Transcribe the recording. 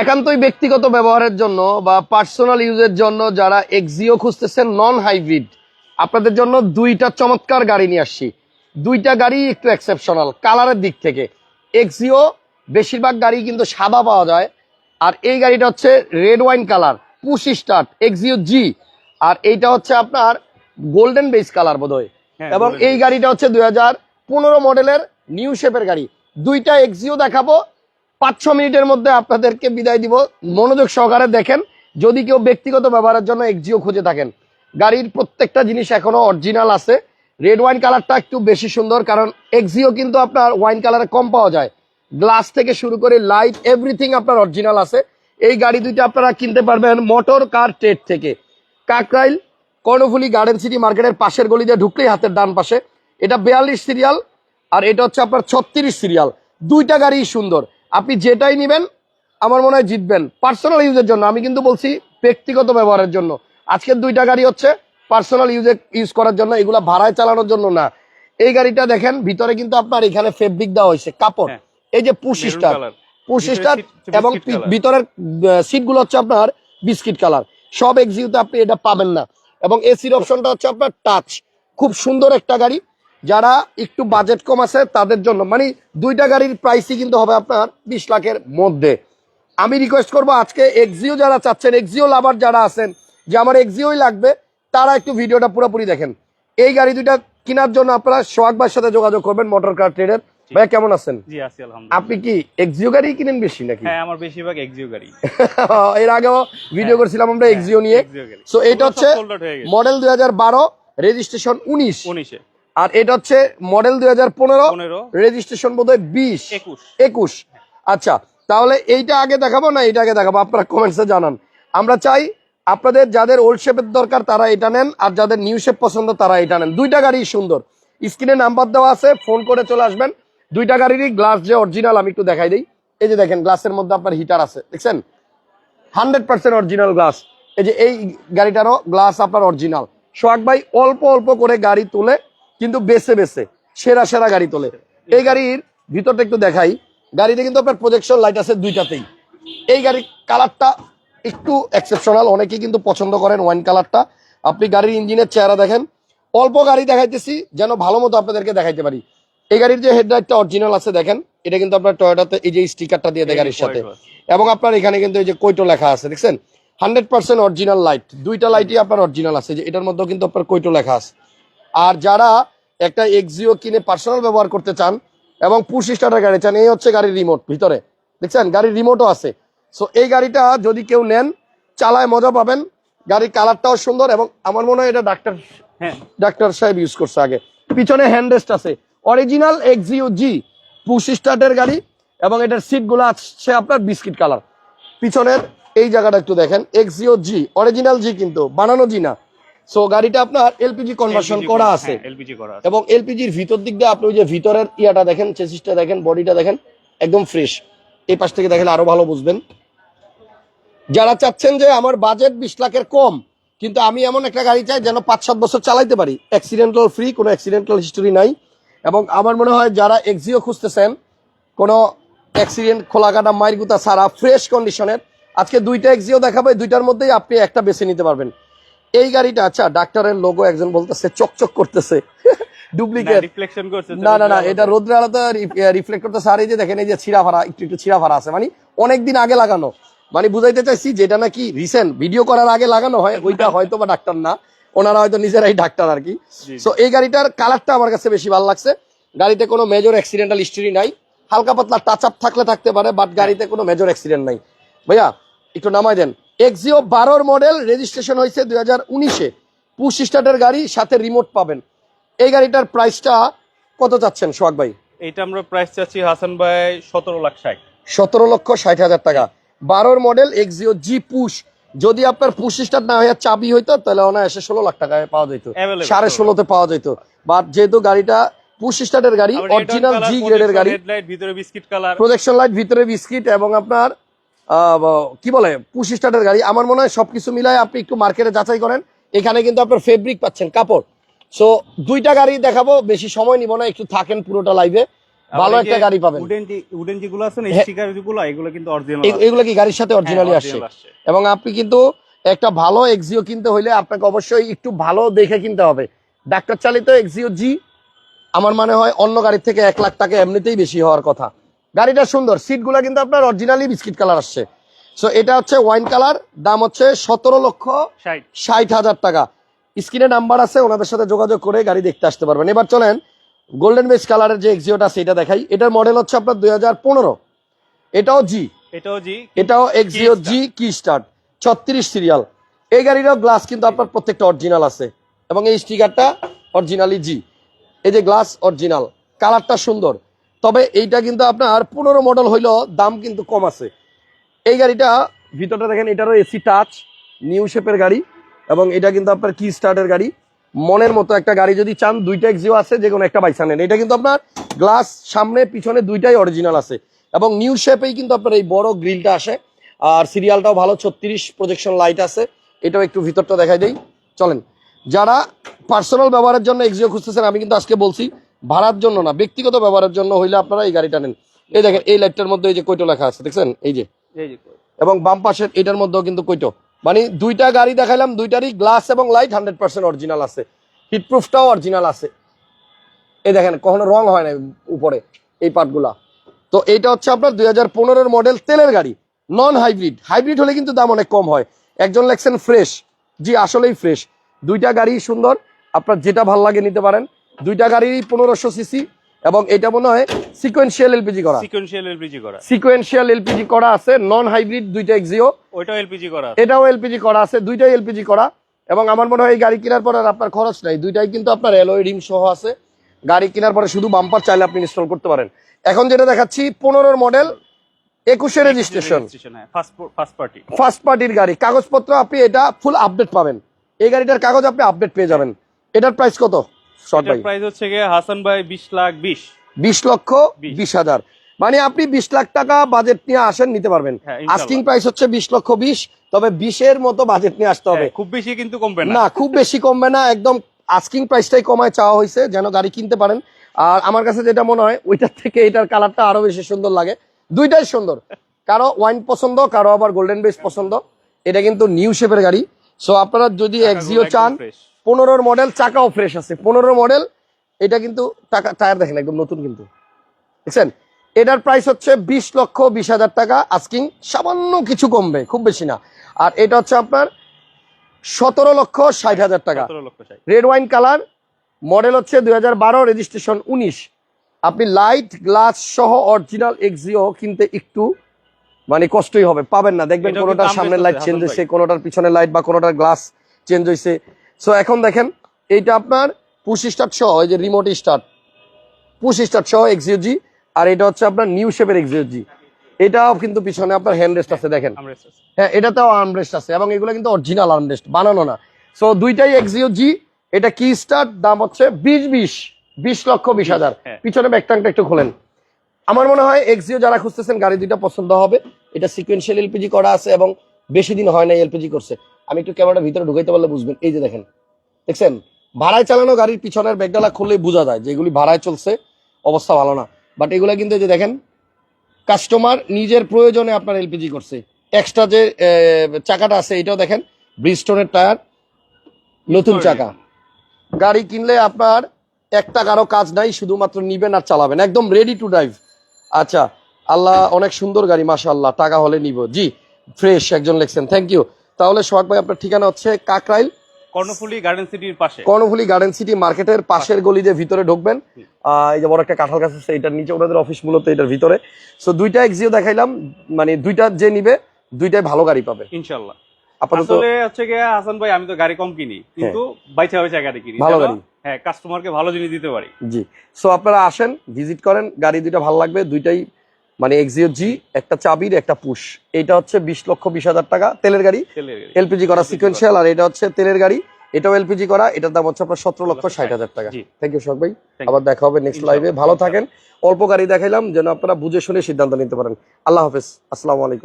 একান্তই ব্যক্তিগত ব্যবহারের জন্য বা পার্সোনাল ইউজের জন্য যারা এক্সিও খুঁজতেছেন নন হাইব্রিড আপনাদের জন্য দুইটা চমৎকার গাড়ি নিয়ে আসছি। দুইটা গাড়ি একটু এক্সেপশনাল কালারের দিক থেকে। এক্সিও বেশিরভাগ গাড়ি কিন্তু সাদা পাওয়া যায়। আর এই গাড়িটা হচ্ছে red wine colour push start Axio G আর এইটা হচ্ছে আপনার গোল্ডেন বেস কালার বোধহয়। হ্যাঁ, এবং এই গাড়িটা হচ্ছে দুই হাজার পনেরো মডেলের নিউ শেপের গাড়ি। দুইটা এক্সিও দেখাবো পাঁচ ছ মিনিটের মধ্যে আপনাদেরকে বিদায় দিব। মনোযোগ সহকারে দেখেন, যদি কেউ ব্যক্তিগত ব্যবহারের জন্য এক্সিও খুঁজে থাকেন। গাড়ির প্রত্যেকটা জিনিস এখনও অরিজিনাল আছে। রেড ওয়াইন কালারটা একটু বেশি সুন্দর, কারণ এক্সিও কিন্তু আপনার ওয়াইন কালারে কম পাওয়া যায়। গ্লাস থেকে শুরু করে লাইট এভরিথিং আপনার অরিজিনাল আছে। এই গাড়ি দুইটা আপনারা কিনতে পারবেন মোটর কার ট্রেড থেকে। কাকরাইল, কর্ণফুলি গার্ডেন সিটি মার্কেটের পাশের গলি দিয়ে ঢুকলেই হাতের ডান পাশে। এটা বিয়াল্লিশ সিরিয়াল আর এটা হচ্ছে আপনার ছত্রিশ সিরিয়াল দুইটা গাড়ি সুন্দর। আপনি যেটাই নেবেন আমার মনে হয় জিতবেন। পার্সোনাল ইউজের জন্য আমি কিন্তু বলছি ব্যক্তিগত ব্যবহারের জন্য। আজকের দুইটা গাড়ি হচ্ছে পার্সোনাল ইউজে ইউজ করার জন্য এগুলা ভাড়ায় চালানোর জন্য না। এই গাড়িটা দেখেন ভিতরে কিন্তু আপনার এখানে ফেব্রিক দেওয়া হয়েছে কাপড়। হ্যাঁ। এই যে push Maroon star push star এবং। ভিতরের সিটগুলো হচ্ছে আপনার বিস্কিট কালার সব এক্সিউতে আপনি এটা পাবেন না। এবং এসির অপশনটা হচ্ছে আপনার টাচ খুব সুন্দর একটা গাড়ি। যারা একটু বাজেট কম আছে তাদের জন্য। মানে দুইটা গাড়ির প্রাইসই কিন্তু হবে আপনার বিশ লাখের মধ্যে। আমি রিকোয়েস্ট করব আজকে এক্সিও যারা চাচ্ছেন এক্সিও লাভার যারা আছেন যে আমার এক্সিওই লাগবে তারা একটু ভিডিওটা পুরোপুরি দেখেন। এই গাড়ি দুইটা কেনার জন্য আপনারা সোহাগ ভাইয়ের সাথে যোগাযোগ করবেন মোটর কার ট্রেডের ভাইয়া কেমন আছেন? জি আছি আলহামদুলিল্লাহ। আপনি কি এক্সিও গাড়ি কিনেন বেশি নাকি? হ্যাঁ আমার বেশিরভাগ এক্সিও গাড়ি এর আগেও ভিডিও করছিলাম আমরা এক্সিও নিয়ে। সো এটা হচ্ছে হয়ে। মডেল দুই হাজার বারো রেজিস্ট্রেশন উনিশে। আর এটা হচ্ছে মডেল দুই হাজার পনেরো রেজিস্ট্রেশন বোধ হয় বিশ। একুশ। একুশ। আচ্ছা তাহলে এইটা আগে দেখাবো না এইটা আগে দেখাবো? আপনারা কমেন্টসে জানান। আমরা চাই আপনাদের যাদের ওল্ড শেপের দরকার তারা এটা নেন আর যাদের নিউ শেপ পছন্দ তারা এটা নেন। দুইটা গাড়ি সুন্দর। স্ক্রিনে নাম্বার দেওয়া আছে ফোন করে চলে আসবেন। দুইটা গাড়িরই গ্লাস যে অরিজিনাল আমি একটু দেখাই দিই। এই যে দেখেন গ্লাসের মধ্যে আপনার হিটার আছে দেখছেন? হান্ড্রেড পার্সেন্ট অরিজিনাল গ্লাস এই যে এই গাড়িটারও গ্লাস আপনার অরিজিনাল সোহাগ ভাই অল্প অল্প করে গাড়ি তোলে কিন্তু বেছে বেছে সেরা সেরা গাড়ি তোলে। এই গাড়ির ভিতরটা একটু দেখাই। গাড়িতে কিন্তু আপনার প্রজেকশন লাইট আছে দুইটাতেই। এই গাড়ির কালারটা একটু এক্সেপশনাল অনেকেই কিন্তু পছন্দ করেন ওয়াইন কালারটা আপনি গাড়ির ইঞ্জিনের চেহারা দেখেন। অল্প গাড়ি দেখাইতেছি যেন ভালো মতো আপনাদেরকে দেখাইতে পারি। এই গাড়ির যে হেডলাইটটা অরিজিনাল আছে দেখেন এটা কিন্তু আপনার টয়োটাতে এই যে স্টিকারটা দিয়ে দেয় গাড়ির সাথে। এবং আপনার এখানে কিন্তু এই যে কৈটো লেখা আছে দেখছেন? হান্ড্রেড পার্সেন্ট অরিজিনাল লাইট দুইটা লাইটই আপনার অরিজিনাল আছে যে এটার মধ্যেও কিন্তু আপনার কৈটো লেখা আছে। আর যারা একটা এক্সিও কিনে পার্সোনাল ব্যবহার করতে চান এবং পুশ স্টার্টার গাড়ি চান এই হচ্ছে গাড়ির রিমোট ভিতরে। দেখছেন? গাড়ির রিমোটও আছে। সো এই গাড়িটা যদি কেউ নেন চালায় মজা পাবেন। গাড়ির কালারটাও সুন্দর এবং আমার মনে হয় এটা ডাক্তার হ্যাঁ। ডাক্তার সাহেব ইউজ করছে আগে। পিছনে হ্যান্ডরেস্ট আছে। অরিজিনাল এক্সিও জি পুশ স্টার্টের গাড়ি এবং এটার সিটগুলো আছে আপনার বিস্কিট কালার পিছনের এই জায়গাটা একটু দেখেন। এক্সিও জি অরিজিনাল জি কিন্তু বানানো জি না। সো গাড়িটা আপনার এলপিজি কনভার্সন করা আছে। এলপিজি করা আছে। এবং এলপিজির ভিতর দিক দিয়ে আপনি ওই যে ভিতরের ইয়াটা দেখেন চেসিসটা দেখেন বডিটা দেখেন একদম ফ্রেশ এই পাশ থেকে দেখেন আরও ভালো বুঝবেন। যারা চাচ্ছেন যে আমার বাজেট বিশ লাখের কম কিন্তু আমি এমন একটা গাড়ি চাই যেন পাঁচ সাত বছর চালাইতে পারি। অ্যাক্সিডেন্টাল ফ্রি কোনো অ্যাক্সিডেন্টাল হিস্টোরি নাই। এবং আমার মনে হয় যারা এক্সিও খুঁজতেছেন কোনো অ্যাক্সিডেন্ট খোলা কাটা মায়ের গুতা ছাড়া ফ্রেশ কন্ডিশনের আজকে দুইটা এক্সিও দেখাবে দুইটার মধ্যেই আপনি একটা বেছে নিতে পারবেন। এই গাড়িটা আচ্ছা ডাক্তারের লোগো একজন বলতেছে চকচক করতেছে। ডুপ্লিকেট রিফ্লেকশন করছে না না না এটা রোদ্রে রিফ্লেক্ট করতে আর এই যে দেখেন এই যে ছিঁড়া ফাড়া একটু একটু ছিঁড়া ফাড়া আছে। মানে অনেকদিন আগে লাগানো। মানে বুঝাইতে চাইছি যেটা নাকি রিসেন্ট ভিডিও করার আগে লাগানো হয় ওইটা হয়তো বা ডাক্তার না। ওনারা হয়তো নিজেরাই ডাক্তার আর কি। সো এই গাড়িটার কালারটা আমার কাছে বেশি ভালো লাগছে। গাড়িতে কোনো মেজর অ্যাক্সিডেন্টাল হিস্ট্রি নাই। হালকা পাতলা টাচ আপ থাকলে থাকতে পারে বাট গাড়িতে কোনো মেজর অ্যাক্সিডেন্ট নাই। ভাইয়া একটু নামাই দেন। এক্সিও বারোর মডেল রেজিস্ট্রেশন হয়েছে দুই হাজার উনিশে। পুশ স্টার্টের গাড়ি সাথে রিমোট পাবেন। এই গাড়িটার প্রাইসটা কত চাচ্ছেন সোহাগ ভাই? এইটা আমরা প্রাইস চাচ্ছি হাসান ভাই সতেরো লাখ ষাট। সতেরো লক্ষ ষাট হাজার টাকা। বারোর মডেল এক্সিও জি পুশ যদি আপনার পুশ স্টার্ট না হয়ে চাবি হইতো তাহলে অনায়াসে ষোলো লাখ টাকায় পাওয়া যেত। সাড়ে ষোলোতে পাওয়া যেত। বাট যেহেতু গাড়িটা পুশ স্টার্টের গাড়ি অরিজিনাল জি গ্রেডের গাড়ি ভিতরে বিস্কিট কালার প্রজেকশন লাইট ভিতরে বিস্কিট এবং আপনার কি বলে পুশ স্টার্টের গাড়ি। আমার মনে হয় সবকিছু মিলায় আপনি একটু মার্কেটে যাচাই করেন। এখানে কিন্তু আপনার ফেব্রিক পাচ্ছেন কাপড়। সো দুইটা গাড়ি দেখাবো বেশি সময় নিব না একটু থাকেন পুরোটা লাইভে ভালো একটা গাড়ি পাবেন। উডেন যেগুলো আছে না হ্যাঁ। স্টিকার যেগুলো এগুলো কিন্তু অরিজিনাল এগুলো কি গাড়ির সাথে অরিজিনালি হ্যাঁ, আসছে? এবং আপনি কিন্তু একটা ভালো এক্সিও কিনতে হইলে আপনাকে অবশ্যই একটু ভালো দেখে কিনতে হবে। ডাক্তার চালিত এক্সিও জি আমার মনে হয় অন্য গাড়ির থেকে এক লাখ টাকা এমনিতেই বেশি হওয়ার কথা। গাড়িটা সুন্দর। সিটগুলো কিন্তু আপনার অরিজিনালি বিস্কিট কালার আসছে। সো এটা হচ্ছে ওয়াইন কালার দাম হচ্ছে সতেরো লক্ষ ষাট। হাজার টাকা। স্ক্রিনে নাম্বার আছে ওনাদের সাথে যোগাযোগ করে গাড়ি দেখতে আসতে পারবেন। এবার চলেন গোল্ডেন বেস কালারের যে এক্সিওটা আছে এটা দেখাই। এটার মডেল হচ্ছে আপনার দুই হাজার পনেরো। এটাও জি এটাও জি এটাও এক্সিও জি কি স্টার্ট ছত্রিশ সিরিয়াল এই গাড়িরও গ্লাস কিন্তু আপনার প্রত্যেকটা অরিজিনাল আছে। এবং এই স্টিকারটা অরিজিনালি জি এই যে গ্লাস অরিজিনাল কালারটা সুন্দর। তবে এইটা কিন্তু আপনার পনেরো মডেল হইলেও দাম কিন্তু কম আছে। এই গাড়িটা, ভিতরটা দেখেন, এটারও এসি টাচ নিউ শেপের গাড়ি, এবং এটা কিন্তু আপনার কি স্টার্টের গাড়ি। মনের মতো একটা গাড়ি যদি চান দুইটা এক্সিও আছে যে কোনো একটা বাইসা নেন। এটা কিন্তু আপনার গ্লাস সামনে, পিছনে দুইটাই অরিজিনাল আছে। এবং নিউ শেপেই কিন্তু আপনার এই বড় গ্রিলটা আসে। আর সিরিয়ালটাও ভালো, ছত্রিশ প্রজেকশন লাইট আছে। এটাও একটু ভিতরটা দেখাই দেই। চলেন, যারা পার্সোনাল ব্যবহারের জন্য এক্সিও খুঁজতেছেন, আমি কিন্তু আজকে বলছি ভাড়ার জন্য না ব্যক্তিগত ব্যবহারের জন্য হইলে আপনারা এই গাড়িটা নেন। এই দেখেন এই লাইটটার মধ্যে এই যে কৈটো লেখা আছে দেখছেন? এই যে। এবং বাম পাশের এটার মধ্যেও কিন্তু কৈটো মানে দুইটা গাড়ি দেখাইলাম দুইটারই গ্লাস এবং লাইট হান্ড্রেড পার্সেন্ট অরিজিনাল আছে। হিটপ্রুফটাও অরিজিনাল আছে। এই দেখেন কখনো রং হয় না উপরে এই পার্টগুলা। তো এইটা হচ্ছে আপনার দুই হাজার পনেরোর মডেল তেলের গাড়ি নন হাইব্রিড। হাইব্রিড হলে কিন্তু দাম অনেক কম হয়। একজন লেখছেন ফ্রেশ। জি আসলেই ফ্রেশ। দুইটা গাড়ি সুন্দর আপনার যেটা ভালো লাগে নিতে পারেন। দুইটা গাড়ি পনেরোশো সিসি এবং এটা মনে হয় সিকোয়েন্সিয়াল এলপিজি করা। সিকোয়েন্সিয়াল এলপিজি করা। সিকোয়েন্সিয়াল এলপিজি করা আছে নন হাইব্রিড দুইটা এক্সিও ওইটাও এলপিজি করা। এটাও এলপিজি করা আছে দুইটাই এলপিজি করা। এবং আমার মনে হয় এই গাড়ি কেনার পর আর আপনার খরচ নাই। দুইটাই কিন্তু আপনার এলওয়ে রিম সহ আছে। গাড়ি কেনার পরে শুধু বাম্পার চাইলে আপনি ইনস্টল করতে পারেন। এখন যেটা দেখাচ্ছি পনেরোর মডেল একুশে রেজিস্ট্রেশন ফার্স্ট পার্টির গাড়ি। কাগজপত্র আপনি এটা ফুল আপডেট পাবেন। এই গাড়িটার কাগজ আপনি আপডেট পেয়ে যাবেন। এটার প্রাইস কত? শর্ট এটার প্রাইস হচ্ছে গিয়ে হাসান ভাই বিশ লাখ বিশ। বিশ লক্ষ বিশ। বিশ হাজার। মানে আপনি বিশ লাখ টাকা বাজেট নিয়ে আসেন নিতে পারবেন। হ্যাঁ, আস্কিং প্রাইস হচ্ছে বিশ লক্ষ বিশ তবে বিশের মতো বাজেট নিয়ে আসতে হবে। হ্যাঁ, খুব বেশি কিন্তু কমবে না। না খুব বেশি কমবে না একদম আস্কিং প্রাইসটাই কমায় চাওয়া হয়েছে যেন গাড়ি কিনতে পারেন। আর আমার কাছে যেটা মনে হয় ওইটার থেকে এটার কালারটা আরও বেশি সুন্দর লাগে। দুইটাই সুন্দর। কারও ওয়াইন পছন্দ কারও আবার গোল্ডেন বেস পছন্দ। এটা কিন্তু নিউ শেপের গাড়ি। সো আপনারা যদি এক্সিও চান। পনেরোর মডেল চাকাও ফ্রেশ আছে। পনেরো মডেল এটা কিন্তু টাকা টায়ার দেখেন একদম নতুন কিন্তু। দেখছেন? এটার প্রাইস হচ্ছে বিশ লক্ষ বিশ হাজার টাকা আস্কিং সামান্য কিছু কমবে খুব বেশি না। আর এটা হচ্ছে আপনার সতেরো লক্ষ ষাট হাজার টাকা। রেড ওয়াইন কালার মডেল হচ্ছে দুই হাজার বারো রেজিস্ট্রেশন উনিশ। আপনি লাইট গ্লাস সহ অরিজিনাল এক্সিও কিনতে একটু মানে কষ্টই হবে পাবেন না। দেখবেন কোনোটার সামনের লাইট চেঞ্জ হয়েছে কোনোটার পিছনের লাইট বা কোনোটার গ্লাস চেঞ্জ হয়েছে। সো এখন দেখেন এইটা আপনার পুশ স্টার্ট সহ এই যে রিমোট স্টার্ট পুশ স্টার্ট সহ এক্সিও জি আর এটা হচ্ছে আপনার নিউ শেপের এক্সিও জি এটাও কিন্তু পিছনে আপনার হ্যান্ড রেস্ট আছে দেখেন। হ্যাঁ এটাতেও আর্মরেস্ট আছে এবং এগুলো কিন্তু অরিজিনাল আর্মরেস্ট বানানো না। সো দুইটাই এক্সিও জি এটা কি স্টার্ট দাম হচ্ছে বিশ বিশ বিশ লক্ষ বিশ হাজার। হ্যাঁ। পিছনে ব্যাকটাংটা একটু খোলেন। আমার মনে হয় এক্সিও যারা খুঁজতেছেন গাড়ি দুইটা পছন্দ হবে। এটা সিকুয়েন্সিয়াল এলপিজি করা আছে এবং বেশি দিন হয় না এলপিজি করছে। আমি একটু ক্যামেরাটা ভিতরে ঢুকাইতে পারলে বুঝবেন। এই যে দেখেন দেখছেন? ভাড়ায় চালানো গাড়ির পিছনের ব্যাগডালা খুললেই বোঝা যায় যে এগুলি ভাড়ায় চলছে অবস্থা ভালো না। বাট এগুলো কিন্তু এই যে দেখেন কাস্টমার নিজের প্রয়োজনে আপনার এলপিজি করছে। এক্সট্রা যে চাকাটা আছে এটাও দেখেন ব্রিস্টোনের টায়ার নতুন চাকা। গাড়ি কিনলে আপনার এক টাকারও কাজ নাই শুধুমাত্র নিবেন আর চালাবেন। একদম রেডি টু ড্রাইভ আচ্ছা আল্লাহ অনেক সুন্দর গাড়ি মাশাআল্লাহ টাকা হলে নিব। জি ফ্রেশ একজন লেখছেন। থ্যাংক ইউ তাহলে সোহাগ ভাই আপনার ঠিকানা হচ্ছে কাকরাইল কর্ণফুলি গার্ডেন সিটির পাশে। কর্ণফুলি গার্ডেন সিটি মার্কেটের পাশের গলি দিয়ে ভিতরে ঢুকবেন এই যে বড় একটা কাঁঠাল গাছ আছে এটার নিচে ওনাদের অফিস মূলত এটার ভিতরে। সো দুইটা এক্সিও দেখাইলাম মানে দুইটা যে নিবে দুইটাই ভালো গাড়ি পাবে। ইনশাল্লাহ আপাতত হচ্ছে গিয়ে হাসান ভাই আমি তো গাড়ি কম কিনি কিন্তু বাইচা বাইচা গাড়ি কিনি। ভালো গাড়ি। হ্যাঁ কাস্টমারকে ভালো জিনিস দিতে পারি। জি। সো আপনারা আসেন ভিজিট করেন গাড়ি দুইটা ভালো লাগবে দুইটাই মানে এক্সিও জি একটা চাবির একটা পুশ এটা হচ্ছে বিশ লক্ষ বিশ হাজার টাকা তেলের গাড়ি। এলপিজি করা সিকোয়েন্সিয়াল আর এটা হচ্ছে তেলের গাড়ি। এটাও এলপিজি করা এটার দাম হচ্ছে আপনার সতেরো লক্ষ ষাট হাজার টাকা। থ্যাংক ইউ শোক ভাই। আবার দেখা হবে নেক্সট। লাইভে ভালো থাকেন। অল্প গাড়ি দেখাইলাম যেন আপনারা বুঝে শুনে সিদ্ধান্ত নিতে পারেন। আল্লাহ হাফেজ। আসসালামু আলাইকুম।